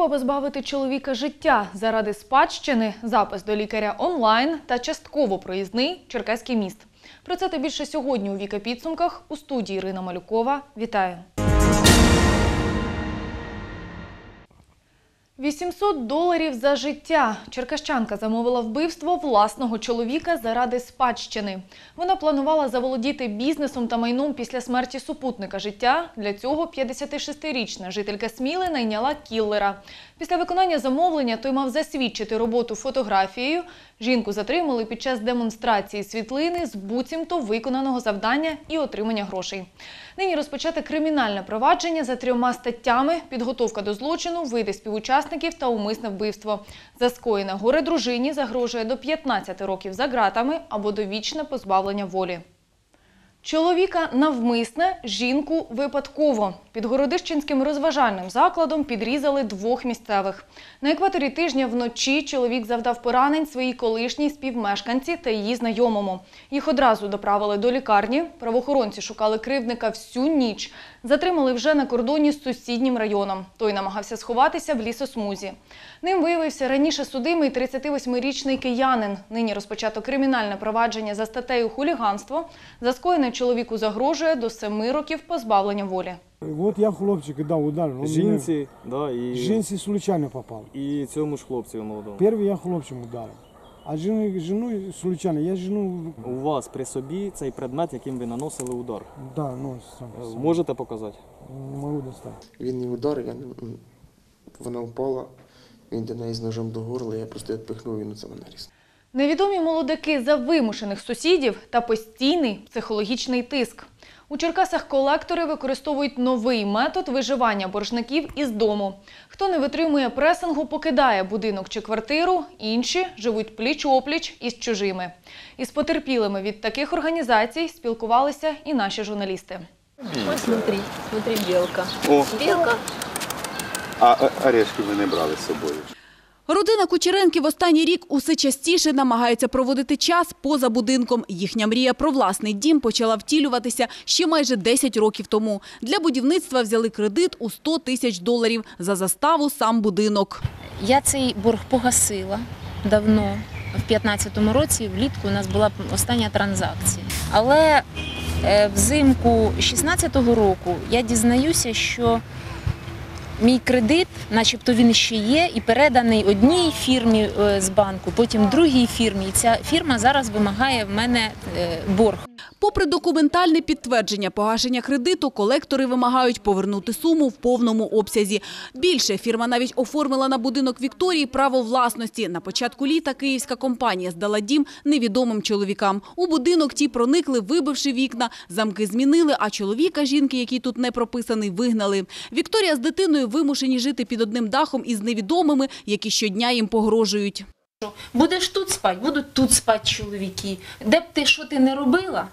Спроба позбавити чоловіка життя заради спадщини, запис до лікаря онлайн та частково проїзний Черкаський міст. Про це та більше сьогодні у Віка підсумках у студії Ірина Малюкова. Вітаю. 800 доларів за життя. Черкащанка замовила вбивство власного чоловіка заради спадщини. Вона планувала заволодіти бізнесом та майном після смерті супутника життя. Для цього 56-річна жителька Сміли найняла кіллера. Після виконання замовлення той мав засвідчити роботу фотографією. Жінку затримали під час демонстрації світлини з буцімто виконаного завдання і отримання грошей. Нині розпочати кримінальне провадження за трьома статтями: підготовка до злочину, види співучасників та умисне вбивство. За скоєне горе дружині загрожує до 15 років за ґратами або довічне позбавлення волі. Чоловіка навмисне, жінку випадково. Під Городищенським розважальним закладом підрізали двох місцевих. На екваторі тижня вночі чоловік завдав поранень своїй колишній співмешканці та її знайомому. Їх одразу доправили до лікарні. Правоохоронці шукали кривдника всю ніч. Затримали вже на кордоні з сусіднім районом. Той намагався сховатися в лісосмузі. Ним виявився раніше судимий 38-річний киянин. Нині розпочато кримінальне провадження за статтею хуліганство. За скоєне чоловіку загрожує до 7 років позбавлення волі. Вот я хлопчика дал удар. он Жінці, да, меня- і, Жінці случайно попал. і цьому ж хлопцю молодому. Первый я хлопчим ударил. А жену, жену случайно, я жену, У вас при собі цей предмет, яким ви наносили удар. да, ну, сам, Е, сам. Можете показати? не могу достать. Він її ударив, я, не- вона впала, він до неї з ножом до горла, я просто відпихнув, він це мене різ. Невідомі молодики за вимушених сусідів та постійний психологічний тиск. У Черкасах колектори використовують новий метод виживання боржників із дому. Хто не витримує пресингу, покидає будинок чи квартиру, інші живуть пліч-опліч із чужими. Із потерпілими від таких організацій спілкувалися і наші журналісти. Ой, смотри, смотри, белка. О, Белка. а орешки ми не брали з собою. Родина Кучеренків останній рік усе частіше намагається проводити час поза будинком. Їхня мрія про власний дім почала втілюватися ще майже 10 років тому. Для будівництва взяли кредит у 100 тисяч доларів за заставу сам будинок. Я цей борг погасила давно. В 2015 році влітку у нас була остання транзакція. Але е, взимку 2016 року я дізнаюся, що мій кредит, начебто він ще є, і переданий одній фірмі е, з банку, потім другій фірмі. І ця фірма зараз вимагає в мене е, борг. Попри документальне підтвердження погашення кредиту, колектори вимагають повернути суму в повному обсязі. Більше фірма навіть оформила на будинок Вікторії право власності. На початку літа київська компанія здала дім невідомим чоловікам. У будинок ті проникли, вибивши вікна, замки змінили, а чоловіка жінки, який тут не прописаний, вигнали. Вікторія з дитиною вимушені жити під одним дахом із невідомими, які щодня їм погрожують. Будеш тут спати, будуть тут спати чоловіки. Де б ти що ти не робила,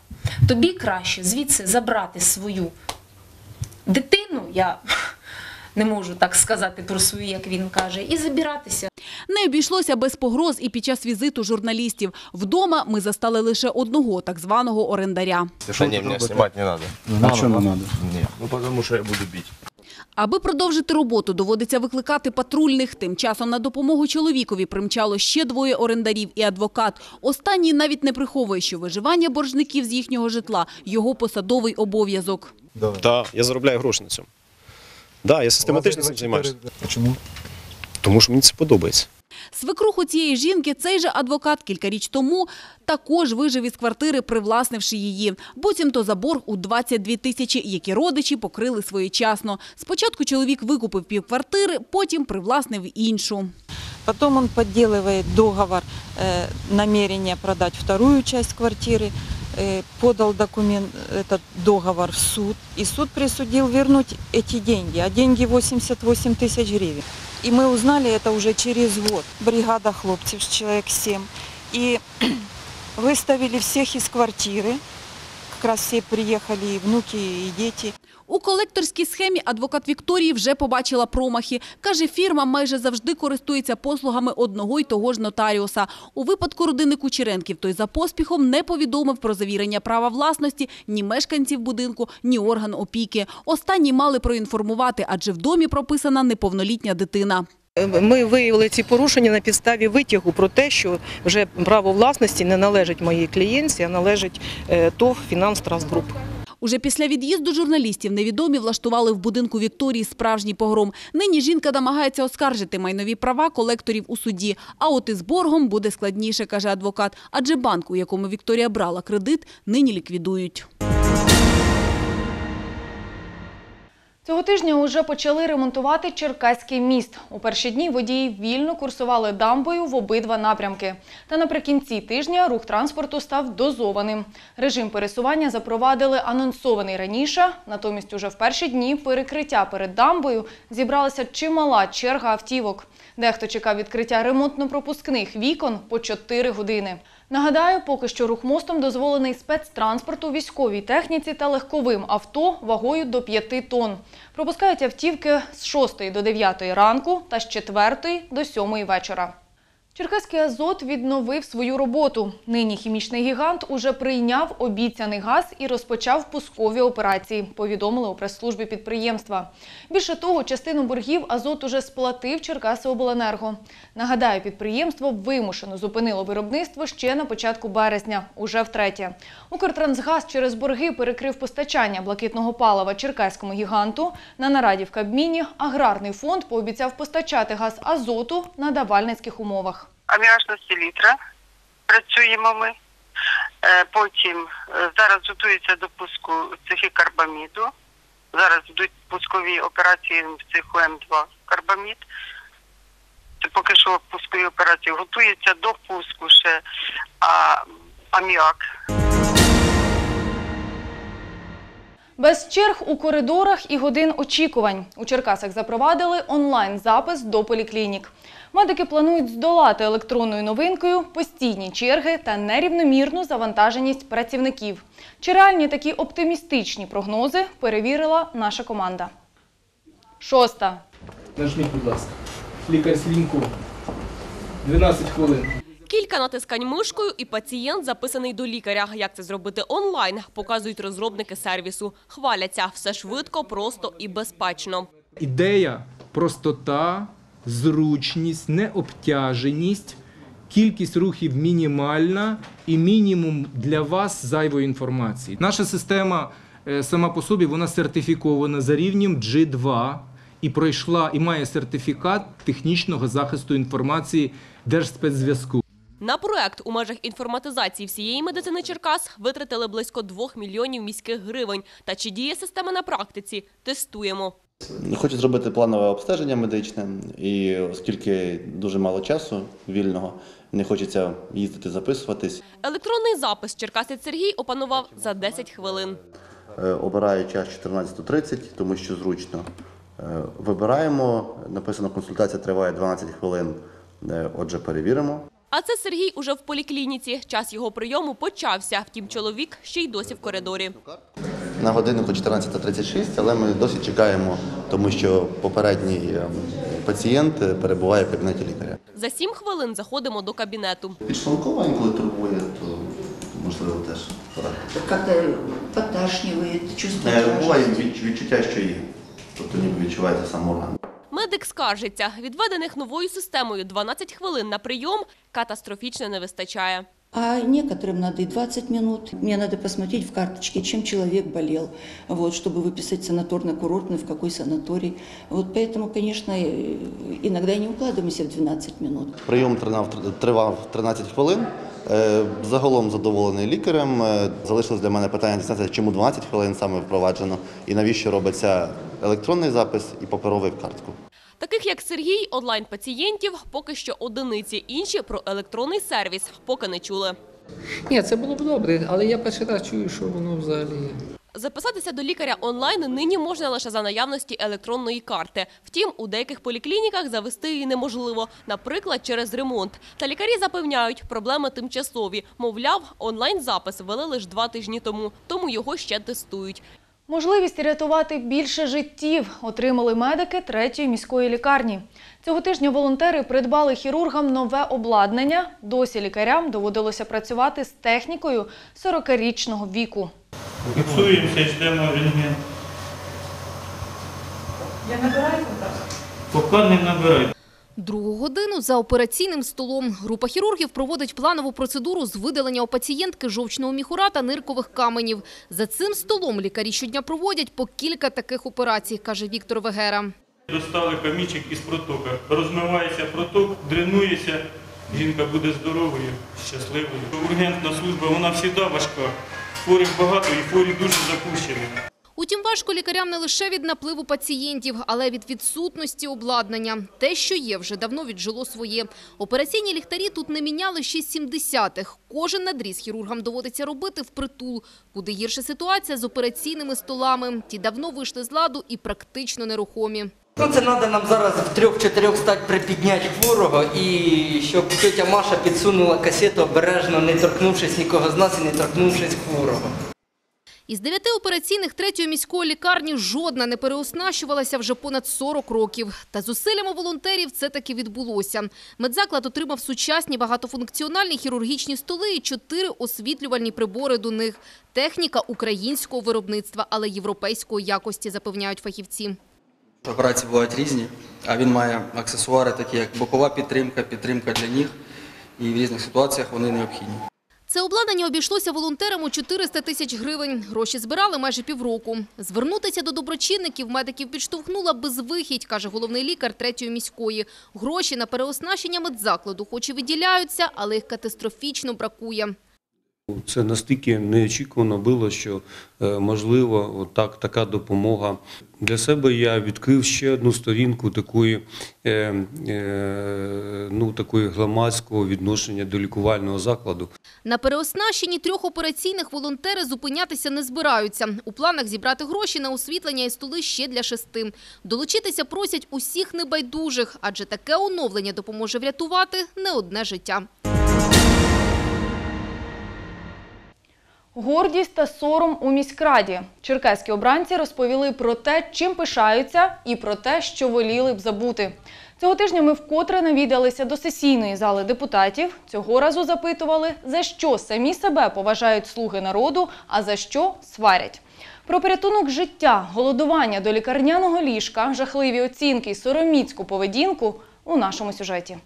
тобі краще звідси забрати свою дитину, я не можу так сказати про свою, як він каже, і забиратися. Не обійшлося без погроз і під час візиту журналістів. Вдома ми застали лише одного так званого орендаря. Да не, мне снимать не надо. А що не треба? Не, ну потому что я буду бить. Аби продовжити роботу, доводиться викликати патрульних. Тим часом на допомогу чоловікові примчало ще двоє орендарів і адвокат. Останній навіть не приховує, що виживання боржників з їхнього житла – його посадовий обов'язок. Да, я заробляю гроші на цьому. Да, я систематично цим займаюся. Чому? Тому що мені це подобається. Свекруху цієї жінки цей же адвокат кілька річ тому також вижив із квартири, привласнивши її. Буцімто за борг у 22 тисячі, які родичі покрили своєчасно. Спочатку чоловік викупив півквартири, потім привласнив іншу. Потом он подделывает договор, э, намерение продать вторую часть квартиры, э, подал документ, этот договор в суд, и суд присудил вернуть эти деньги, а деньги 88 тысяч гривен. И мы узнали это уже через год. Бригада хлопцев, человек 7, и выставили всех из квартиры, как раз все приехали, и внуки, и дети. У колекторській схемі адвокат Вікторії вже побачила промахи. Каже, фірма майже завжди користується послугами одного й того ж нотаріуса. У випадку родини Кучеренків той за поспіхом не повідомив про завірення права власності ні мешканців будинку, ні орган опіки. Останні мали проінформувати, адже в домі прописана неповнолітня дитина. Ми виявили ці порушення на підставі витягу про те, що вже право власності не належить моїй клієнтці, а належить е, ТОВ «Фінанс Трастгруп». Уже після від'їзду журналістів невідомі влаштували в будинку Вікторії справжній погром. Нині жінка намагається оскаржити майнові права колекторів у суді. А от із боргом буде складніше, каже адвокат. Адже банк, у якому Вікторія брала кредит, нині ліквідують. Цього тижня уже почали ремонтувати Черкаський міст. У перші дні водії вільно курсували дамбою в обидва напрямки. Та наприкінці тижня рух транспорту став дозованим. Режим пересування запровадили анонсований раніше. Натомість уже в перші дні перекриття перед дамбою зібралася чимала черга автівок. Дехто чекав відкриття ремонтно-пропускних вікон по 4 години. Нагадаю, поки що рух мостом дозволений спецтранспорту, військовій техніці та легковим авто вагою до 5 тонн. Пропускають автівки з 6 до 9 ранку та з 4 до 7 вечора. Черкаський азот відновив свою роботу. Нині хімічний гігант уже прийняв обіцяний газ і розпочав пускові операції, повідомили у прес-службі підприємства. Більше того, частину боргів азот уже сплатив Черкасиобленерго. Нагадаю, підприємство вимушено зупинило виробництво ще на початку березня, уже втретє. Укртрансгаз через борги перекрив постачання блакитного палива черкаському гіганту. На нараді в Кабміні аграрний фонд пообіцяв постачати газ азоту на давальницьких умовах. Аміачна селітра працюємо ми. Е, Потім е, зараз готується до пуску цехи карбаміду. Зараз йдуть пускові операції в цеху М2 карбамід. Це поки що пускові операції готується до пуску ще а, аміак. Без черг у коридорах і годин очікувань. У Черкасах запровадили онлайн-запис до поліклінік. Медики планують здолати електронною новинкою постійні черги та нерівномірну завантаженість працівників. Чи реальні такі оптимістичні прогнози перевірила наша команда. Шоста. Нажміть, будь ласка. Лікар Слінько. 12 хвилин. Кілька натискань мишкою і пацієнт записаний до лікаря. Як це зробити онлайн, показують розробники сервісу. Хваляться все швидко, просто і безпечно. Ідея простота, зручність, необтяженість, кількість рухів мінімальна і мінімум для вас зайвої інформації. Наша система е, сама по собі вона сертифікована за рівнем G2 і пройшла і має сертифікат технічного захисту інформації Держспецзв'язку. На проект у межах інформатизації всієї медицини Черкас витратили близько 2 мільйонів міських гривень. Та чи діє система на практиці? Тестуємо. Хочу зробити планове обстеження медичне, і оскільки дуже мало часу вільного, не хочеться їздити записуватись. Електронний запис черкасець Сергій опанував за 10 хвилин. Е, Обираю час 14.30, тому що зручно. Е, Вибираємо, написано, консультація триває 12 хвилин. Е, Отже, перевіримо. А це Сергій уже в поліклініці. Час його прийому почався. Втім, чоловік ще й досі в коридорі. На годиннику 14.36, але ми досі чекаємо, тому що попередній е, пацієнт е, перебуває в кабінеті лікаря. За 7 хвилин заходимо до кабінету. Підшлункова інколи турбує, то можливо теж. Как-то поташнивает, чувство Е, Буває відчуття, що є. Тобто ніби відчувається сам орган. Медик скаржиться. Відведених новою системою 12 хвилин на прийом катастрофічно не вистачає. А некоторым надо и 20 минут. Мне надо посмотреть в карточке, чем человек болел, вот, чтобы выписать санаторно-курортный, в какой санаторий. Вот поэтому, конечно, э, иногда и не укладываемся в 12 минут. Прийом тривав, тривав 13 хвилин. Е, Загалом задоволений лікарем. Е, Залишилось для мене питання дізнатися, чому 12 хвилин саме впроваджено і навіщо робиться електронний запис і паперовий в картку. Таких як Сергій, онлайн-пацієнтів поки що одиниці. Інші про електронний сервіс поки не чули. Ні, це було б добре, але я перший раз чую, що воно взагалі є. Записатися до лікаря онлайн нині можна лише за наявності електронної карти. Втім, у деяких поліклініках завести її неможливо, наприклад, через ремонт. Та лікарі запевняють, проблеми тимчасові. Мовляв, онлайн-запис ввели лише два тижні тому, тому його ще тестують. Можливість рятувати більше життів отримали медики третьої міської лікарні. Цього тижня волонтери придбали хірургам нове обладнання. Досі лікарям доводилося працювати з технікою 40-річного віку. Фіксуємося, йдемо в рентген. Я набираю контакт? Поки не набирай. Другу годину за операційним столом. Група хірургів проводить планову процедуру з видалення у пацієнтки жовчного міхура та ниркових каменів. За цим столом лікарі щодня проводять по кілька таких операцій, каже Віктор Вегера. Достали камічик із протока. Розмивається проток, дренується. Жінка буде здоровою, щасливою. Ургентна служба, вона завжди важка. Хворих багато і хворі дуже запущені. Утім, важко лікарям не лише від напливу пацієнтів, але й від відсутності обладнання. Те, що є, вже давно віджило своє. Операційні ліхтарі тут не міняли ще з 70-х. Кожен надріз хірургам доводиться робити впритул. Куди гірша ситуація з операційними столами. Ті давно вийшли з ладу і практично нерухомі. Ну, це треба нам зараз в трьох-чотирьох стати припідняти хворого і щоб тетя Маша підсунула касету обережно, не торкнувшись нікого з нас і не торкнувшись хворого. Із дев'яти операційних третьої міської лікарні жодна не переоснащувалася вже понад 40 років. Та зусиллями волонтерів це таки відбулося. Медзаклад отримав сучасні багатофункціональні хірургічні столи і чотири освітлювальні прибори до них. Техніка українського виробництва, але європейської якості, запевняють фахівці. Операції бувають різні, а він має аксесуари, такі як бокова підтримка, підтримка для ніг, і в різних ситуаціях вони необхідні. Це обладнання обійшлося волонтерам у 400 тисяч гривень. Гроші збирали майже півроку. Звернутися до доброчинників медиків підштовхнула безвихідь, каже головний лікар третьої міської. Гроші на переоснащення медзакладу хоч і виділяються, але їх катастрофічно бракує. Це настільки неочікувано було, що е, можливо отак, така допомога. Для себе я відкрив ще одну сторінку такої, е, е, ну, такої громадського відношення до лікувального закладу. На переоснащенні трьох операційних волонтери зупинятися не збираються. У планах зібрати гроші на освітлення і столи ще для шести. Долучитися просять усіх небайдужих, адже таке оновлення допоможе врятувати не одне життя. Гордість та сором у міськраді. Черкаські обранці розповіли про те, чим пишаються, і про те, що воліли б забути. Цього тижня ми вкотре навідалися до сесійної зали депутатів. Цього разу запитували, за що самі себе поважають слуги народу, а за що сварять. Про порятунок життя, голодування до лікарняного ліжка, жахливі оцінки й сороміцьку поведінку у нашому сюжеті.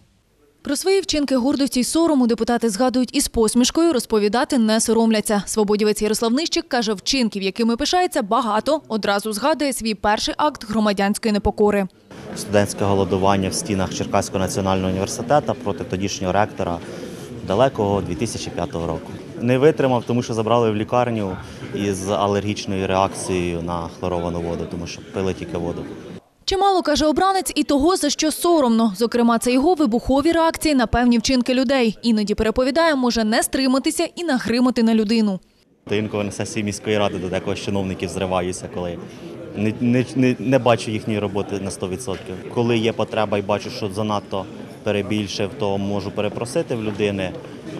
Про свої вчинки гордості й сорому депутати згадують із посмішкою, розповідати не соромляться. Свободівець Ярослав Нищик каже, вчинків, якими пишається, багато. Одразу згадує свій перший акт громадянської непокори. студентське голодування в стінах Черкаського національного університету проти тодішнього ректора далекого 2005 року. Не витримав, тому що забрали в лікарню із алергічною реакцією на хлоровану воду, тому що пили тільки воду. Чимало каже обранець і того, за що соромно. Зокрема, це його вибухові реакції на певні вчинки людей. Іноді переповідає, може не стриматися і нагримати на людину. То інколи на сесії міської ради до декого чиновників зриваюся, коли не, не, не, не бачу їхньої роботи на 100%. Коли є потреба і бачу, що занадто перебільшив, то можу перепросити в людини.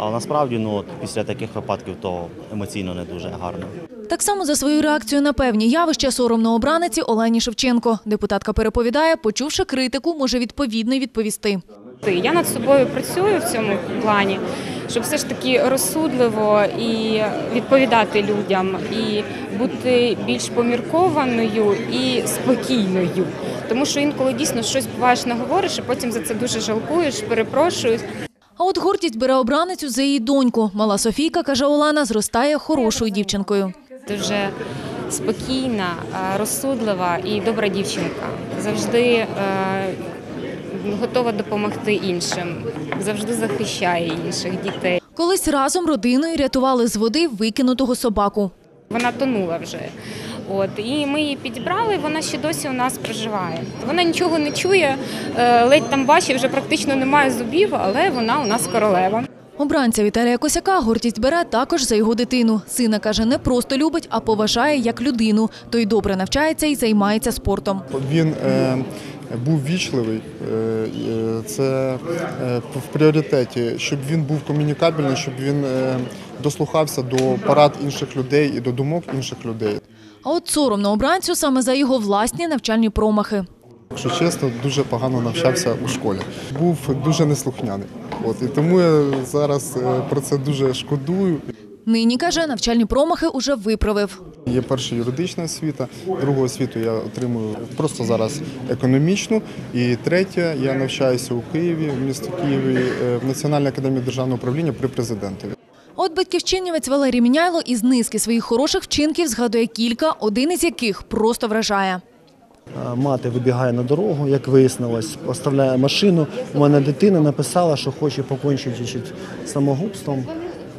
Але насправді ну, от, після таких випадків то емоційно не дуже гарно. Так само за свою реакцію на певні явища соромно обраниці Олені Шевченко. Депутатка переповідає, почувши критику, може відповідно відповісти. Я над собою працюю в цьому плані, щоб все ж таки розсудливо і відповідати людям, і бути більш поміркованою і спокійною. Тому що інколи дійсно щось буваєш наговориш, і потім за це дуже жалкуєш, перепрошуєш. А от гордість бере обраницю за її доньку. Мала Софійка, каже Олена, зростає хорошою дівчинкою. Дуже спокійна, е, розсудлива і добра дівчинка. Завжди е, готова допомогти іншим, завжди захищає інших дітей. Колись разом родиною рятували з води викинутого собаку. Вона тонула вже. От і ми її підібрали. Вона ще досі у нас проживає. Вона нічого не чує, е, ледь там бачить, вже практично немає зубів, але вона у нас королева. Обранця Віталія Косяка гордість бере також за його дитину. Сина каже, не просто любить, а поважає як людину. Той добре навчається і займається спортом. Він е, був вічливий, е, це е, в пріоритеті, щоб він був комунікабельний, щоб він е, дослухався до порад інших людей і до думок інших людей. А от соромно обранцю саме за його власні навчальні промахи. Якщо чесно, дуже погано навчався у школі. Був дуже неслухняний. От, і тому я зараз е, про це дуже шкодую. Нині, каже, навчальні промахи уже виправив. Є перша юридична освіта, другу освіту я отримую просто зараз економічну. І третя, я навчаюся у Києві, в місті Києві, е, в Національній академії державного управління при президентові. От батьківщинівець Валерій Міняйло із низки своїх хороших вчинків згадує кілька, один із яких просто вражає. Мати вибігає на дорогу, як вияснилось, поставляє машину. У мене дитина написала, що хоче покончити самогубством.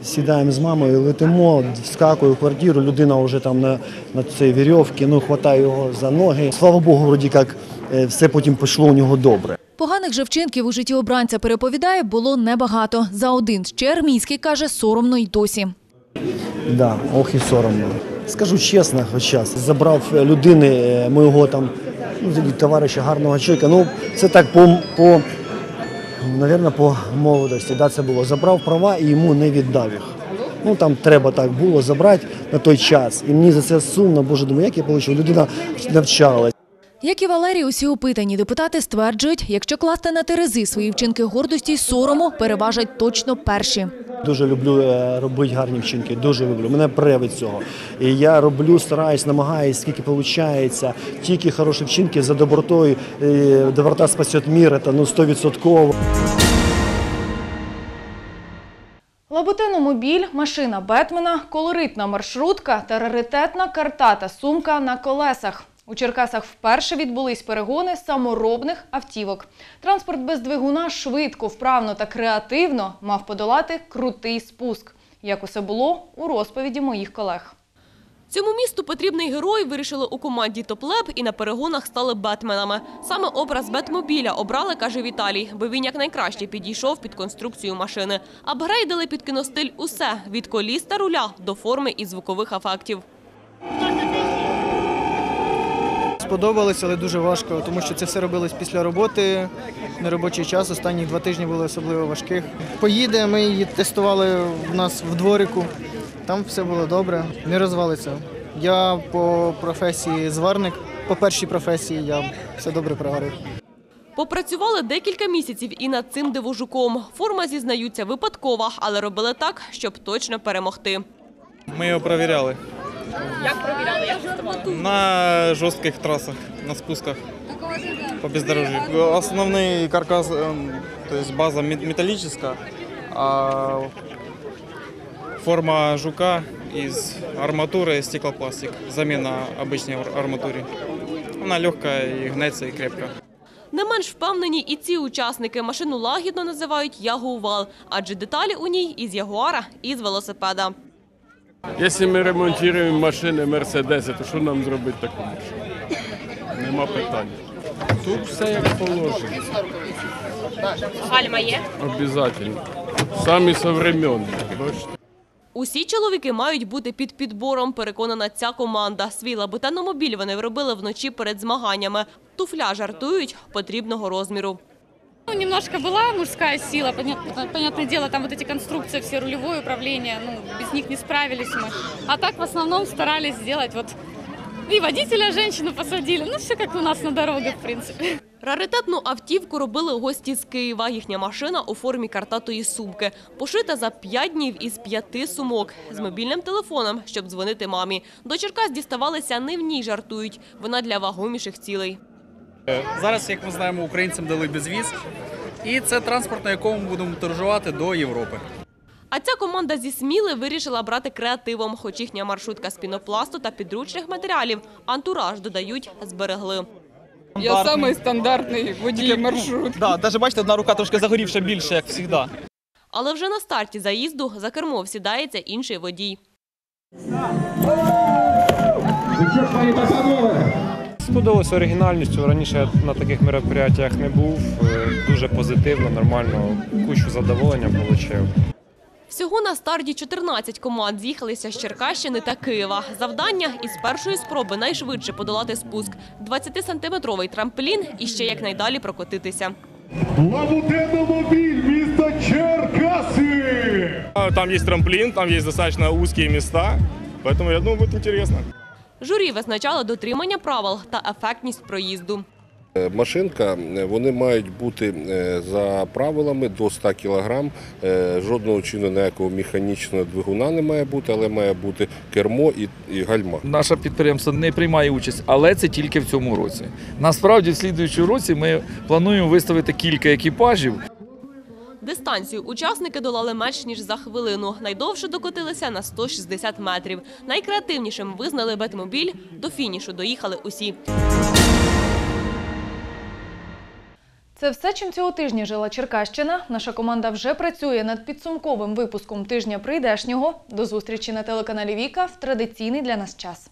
Сідаємо з мамою, летимо, вскакую в квартиру, людина вже там на, на цій вірьовці, ну, хватаю його за ноги. Слава Богу, вроді як е, все потім пішло у нього добре. Поганих же вчинків у житті обранця переповідає було небагато. За один ще армійський каже соромно й досі. Да, ох і соромно. Скажу чесно, хоч час забрав людини е, моєго там ну, товариша гарного чоловіка. Ну це так по, по навірно, по молодості. Да, це було. Забрав права і йому не віддав їх. Ну там треба так було забрати на той час. І мені за це сумно, боже, думаю, як я отримав. Людина навчалась. Як і Валерій, усі опитані депутати стверджують, якщо класти на терези свої вчинки гордості й сорому, переважать точно перші. Дуже люблю е, робити гарні вчинки, дуже люблю. Мене пре від цього. І я роблю, стараюсь, намагаюсь, скільки виходить. Тільки хороші вчинки за добротою. е, Доброта спасет мир, це ну 100%. Лабутеномобіль, машина Бетмена, колоритна маршрутка та раритетна картата сумка на колесах. У Черкасах вперше відбулись перегони саморобних автівок. Транспорт без двигуна швидко, вправно та креативно мав подолати крутий спуск. Як усе було у розповіді моїх колег. Цьому місту потрібний герой вирішили у команді Топлеб і на перегонах стали бетменами. Саме образ Бетмобіля обрали, каже Віталій, бо він якнайкраще підійшов під конструкцію машини. Апгрейдили під кіностиль усе – від коліс та руля до форми і звукових ефектів. Сподобалось, але дуже важко, тому що це все робилось після роботи, неробочий час. Останні два тижні були особливо важких. Поїде, ми її тестували в нас в дворику. Там все було добре, не розвалиться. Я по професії зварник, по першій професії я все добре проварив. Попрацювали декілька місяців і над цим дивожуком. Форма, зізнаються, випадкова, але робили так, щоб точно перемогти. Ми його перевіряли Як провіряли, як тестували? на жорстких трасах, на спусках по бездорожью. Основний каркас, ем, то есть база мет- металлическая, а форма жука из арматуры и стеклопластик. Замена обычной ар- арматуре. Вона легкая и гнеться, и крепка. Не менш впевнені і ці учасники. Машину лагідно називають «Ягувал», адже деталі у ній із Ягуара, і з велосипеда. Якщо ми ремонтуємо машини Мерседеси, то що нам зробити таку машину? Нема питань. Тут все як положено. Гальма є? Обязательно. Самі современні. Бачите? Усі чоловіки мають бути під підбором, переконана ця команда. Свій лабутеномобіль вони виробили вночі перед змаганнями. Туфля жартують потрібного розміру. Ну, немножко была мужская сила, понятно- понятное дело, там вот эти конструкции, все рулевое управление, ну, без них не справились мы. А так в основном старались сделать вот и водителя женщину посадили, ну, все как у нас на дорогах, в принципе. Раритетну автівку робили гості з Києва. Їхня машина у формі картатої сумки. Пошита за 5 днів із п'яти сумок. З мобільним телефоном, щоб дзвонити мамі. До Черкас діставалися не в ній жартують. Вона для вагоміших цілей. Зараз, як ми знаємо, українцям дали безвіз, і це транспорт, на якому ми будемо подорожувати до Європи. А ця команда зі Сміли вирішила брати креативом, хоч їхня маршрутка з пінопласту та підручних матеріалів. Антураж, додають, зберегли. Я самий стандартний водій маршрут. Да, навіть бачите, одна рука трошки загорівша більше, як завжди. Але вже на старті заїзду за кермо всідається інший водій. Сподобалося оригінальністю. Раніше я на таких мероприятиях не був. Е, Дуже позитивно, нормально, кучу задоволення отримав. Всього на старті 14 команд з'їхалися з Черкащини та Києва. Завдання із першої спроби найшвидше подолати спуск. 20-сантиметровий трамплін і ще якнайдалі прокотитися. Лабутеномобиль, место Черкасы! Там есть трамплин, там есть достаточно узкие места, поэтому я думаю, будет интересно. Журі визначало дотримання правил та ефектність проїзду. Е, Машинка, е, вони мають бути е, за правилами до 100 кг. Жодного чину ніякого механічного двигуна не має бути, але має бути кермо і, і гальма. Наше підприємство не приймає участь, але це тільки в цьому році. Насправді, в слідуючому році ми плануємо виставити кілька екіпажів. Дистанцію учасники долали менш ніж за хвилину. Найдовше докотилися на 160 метрів. Найкреативнішим визнали Бетмобіль. До фінішу доїхали усі. Це все, чим цього тижня жила Черкащина. Наша команда вже працює над підсумковим випуском тижня прийдешнього. До зустрічі на телеканалі Віка в традиційний для нас час.